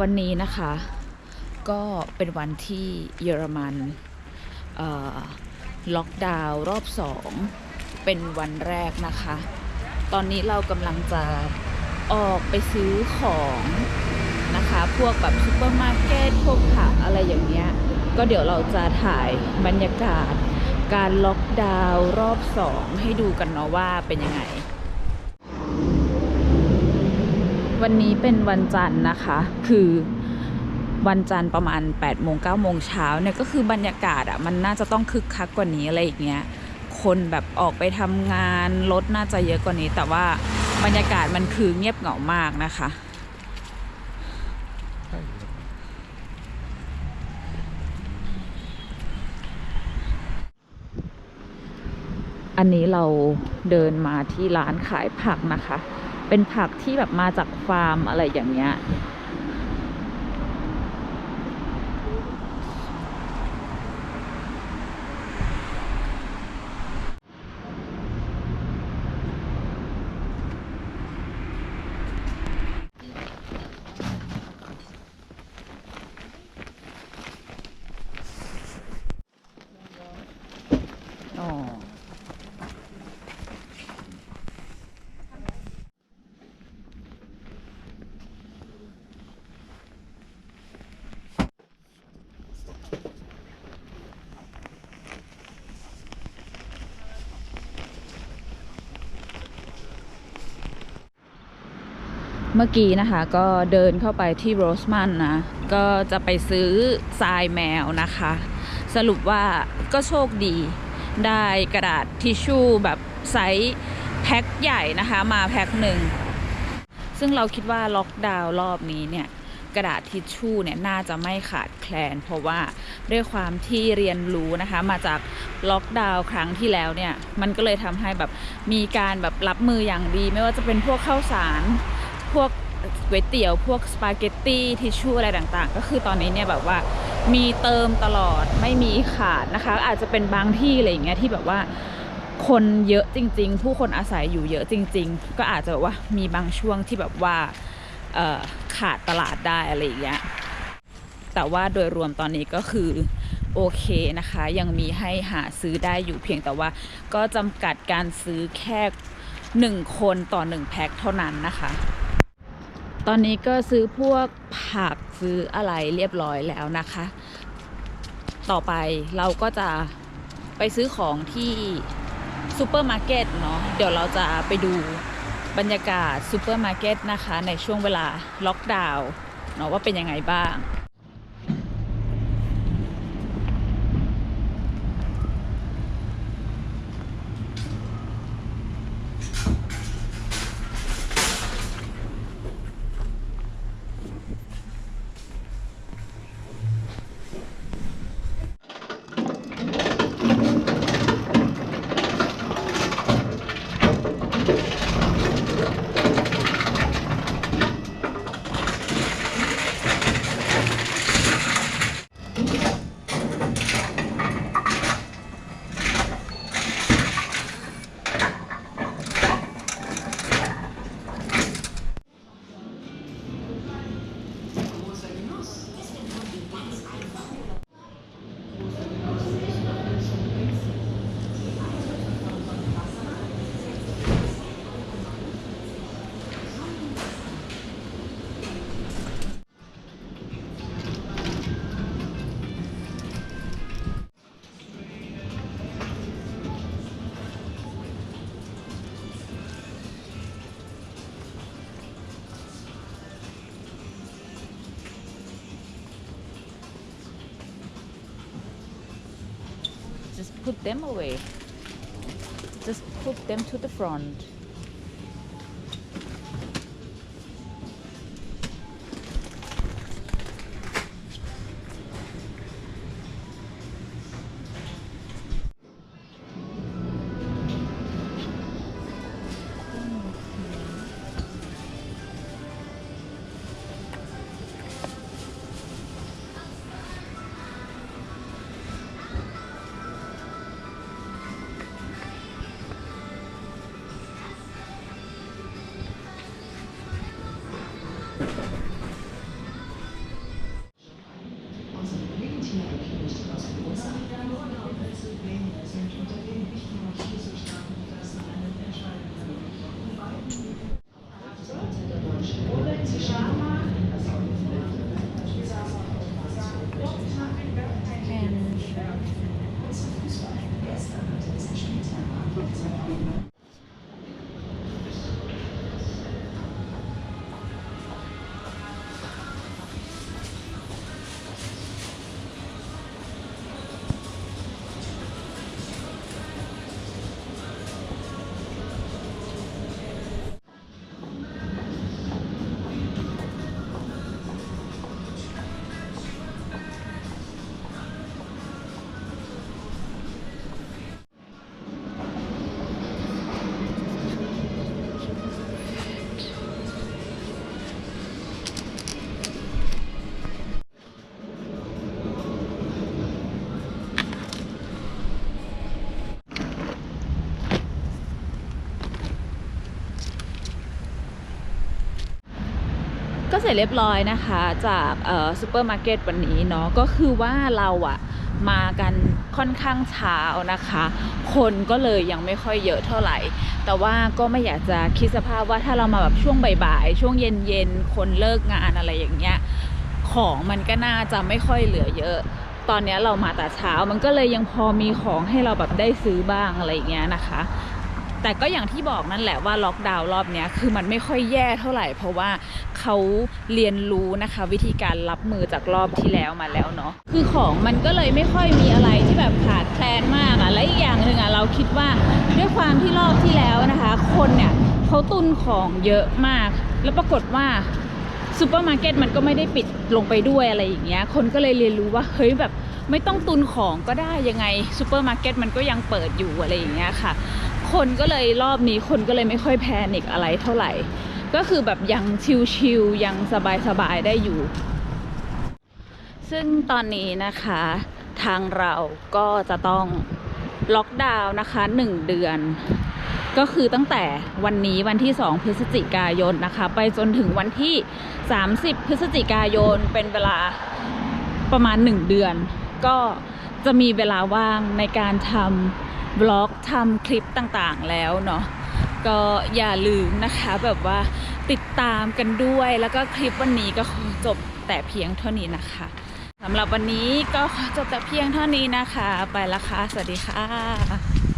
วันนี้นะคะ ก็เป็นวันที่เยอรมันล็อกดาวน์รอบสองเป็นวันแรกนะคะ ตอนนี้เรากำลังจะออกไปซื้อของนะคะ พวกแบบซูเปอร์มาร์เก็ตพวกผักอะไรอย่างเงี้ย ก็เดี๋ยวเราจะถ่ายบรรยากาศ การล็อกดาวน์รอบสองให้ดูกันเนาะว่าเป็นยังไง วันนี้เป็นวันจันทร์นะคะ คือวันจันทร์ประมาณ8โมง9โมงเช้าเนี่ยก็คือบรรยากาศอะ่ะมันน่าจะต้องคึกคักกว่านี้อะไรอย่างเงี้ยคนแบบออกไปทำงานรถน่าจะเยอะกว่านี้ แต่ว่าบรรยากาศมันคือเงียบเหงามากนะคะอันนี้เราเดินมาที่ร้านขายผักนะคะ เป็นผักที่แบบมาจากฟาร์มอะไรอย่างเงี้ย อ๋อ เมื่อกี้นะคะก็เดินเข้าไปที่โรสมันนะ ก็จะไปซื้อทรายแมวนะคะ สรุปว่าก็โชคดี ได้กระดาษทิชชู่แบบไซส์แพ็คใหญ่นะคะมาแพ็คหนึ่ง ซึ่งเราคิดว่าล็อกดาวน์รอบนี้เนี่ยกระดาษทิชชู่เนี่ยน่าจะไม่ขาดแคลน เพราะว่าด้วยความที่เรียนรู้นะคะ มาจากล็อกดาวน์ครั้งที่แล้วเนี่ยมันก็เลยทำให้แบบมีการแบบรับมืออย่างดี ไม่ว่าจะเป็นพวกข้าวสาร พวกก๋วยเตี๋ยวพวกสปาเกตตี้ทิชชู่อะไรต่างๆ ก็คือตอนนี้เนี่ยแบบว่ามีเติมตลอดไม่มีขาดนะคะ อาจจะเป็นบางที่อะไรอย่างเงี้ยที่แบบว่าคนเยอะจริง ๆ ผู้คนอาศัยอยู่เยอะจริง ๆ ก็อาจจะแบบว่ามีบางช่วงที่แบบว่าขาดตลาดได้อะไรอย่างเงี้ยแต่ว่าโดยรวมตอนนี้ก็คือโอเคนะคะ ยังมีให้หาซื้อได้อยู่เพียงแต่ว่าก็จำกัดการซื้อแค่หนึ่งคนต่อหนึ่งแพ็คเท่านั้นนะคะ ตอนนี้ก็ซื้อพวกผักซื้ออะไรเรียบร้อยแล้วนะคะ ต่อไปเราก็จะไปซื้อของที่ซูเปอร์มาร์เก็ตเนาะเดี๋ยวเราจะไปดูบรรยากาศซูเปอร์มาร์เก็ตนะคะ ในช่วงเวลาล็อกดาวน์เนาะว่าเป็นยังไงบ้าง put them away. Just put them to the front ก็เสร็จเรียบร้อยนะคะจากซูเปอร์มาร์เก็ตวันนี้เนาะก็คือว่าเราอะมากันค่อนข้างเช้านะคะ คนก็เลยยังไม่ค่อยเยอะเท่าไหร่ แต่ว่าก็ไม่อยากจะคิดสภาพว่าถ้าเรามาแบบช่วงบ่ายๆช่วงเย็นๆคนเลิกงานอะไรอย่างเงี้ยของมันก็น่าจะไม่ค่อยเหลือเยอะ ตอนนี้เรามาแต่เช้ามันก็เลยยังพอมีของให้เราแบบได้ซื้อบ้างอะไรอย่างเงี้ยนะคะ แต่ก็อย่างที่บอกนั่นแหละว่าล็อกดาวน์รอบนี้คือมันไม่ค่อยแย่เท่าไหร่ เพราะว่าเขาเรียนรู้นะคะ วิธีการรับมือจากรอบที่แล้วมาแล้วเนาะคือของมันก็เลยไม่ค่อยมีอะไรที่แบบขาดแคลนมากอะและอีกอย่างหนึ่งอะเราคิดว่าด้วยความที่รอบที่แล้วนะคะ คนเนี่ยเขาตุนของเยอะมาก แล้วปรากฏว่าซูเปอร์มาร์เก็ตมันก็ไม่ได้ปิดลงไปด้วยอะไรอย่างเงี้ย คนก็เลยเรียนรู้ว่าเฮ้ยแบบไม่ต้องตุนของก็ได้ยังไงซูเปอร์มาร์เก็ตมันก็ยังเปิดอยู่อะไรอย่างเงี้ยค่ะ คนก็เลยรอบนี้คนก็เลยไม่ค่อยแพนิคอะไรเท่าไหร่ ก็คือแบบยังชิลๆยังสบายๆได้อยู่ ซึ่งตอนนี้นะคะ ทางเราก็จะต้องล็อกดาวน์นะคะ 1 เดือน ก็คือตั้งแต่วันนี้วันที่ 2 พฤศจิกายนนะคะ ไปจนถึงวันที่ 30 พฤศจิกายนเป็นเวลาประมาณ 1 เดือน ก็จะมีเวลาว่างในการทำ บล็อกทำคลิปต่างๆแล้วเนาะก็อย่าลืมนะคะแบบว่าติดตามกันด้วยแล้วก็คลิปวันนี้ก็จบแต่เพียงเท่านี้นะคะสำหรับวันนี้ก็จบแต่เพียงเท่านี้นะคะ ไปละค่ะสวัสดีค่ะ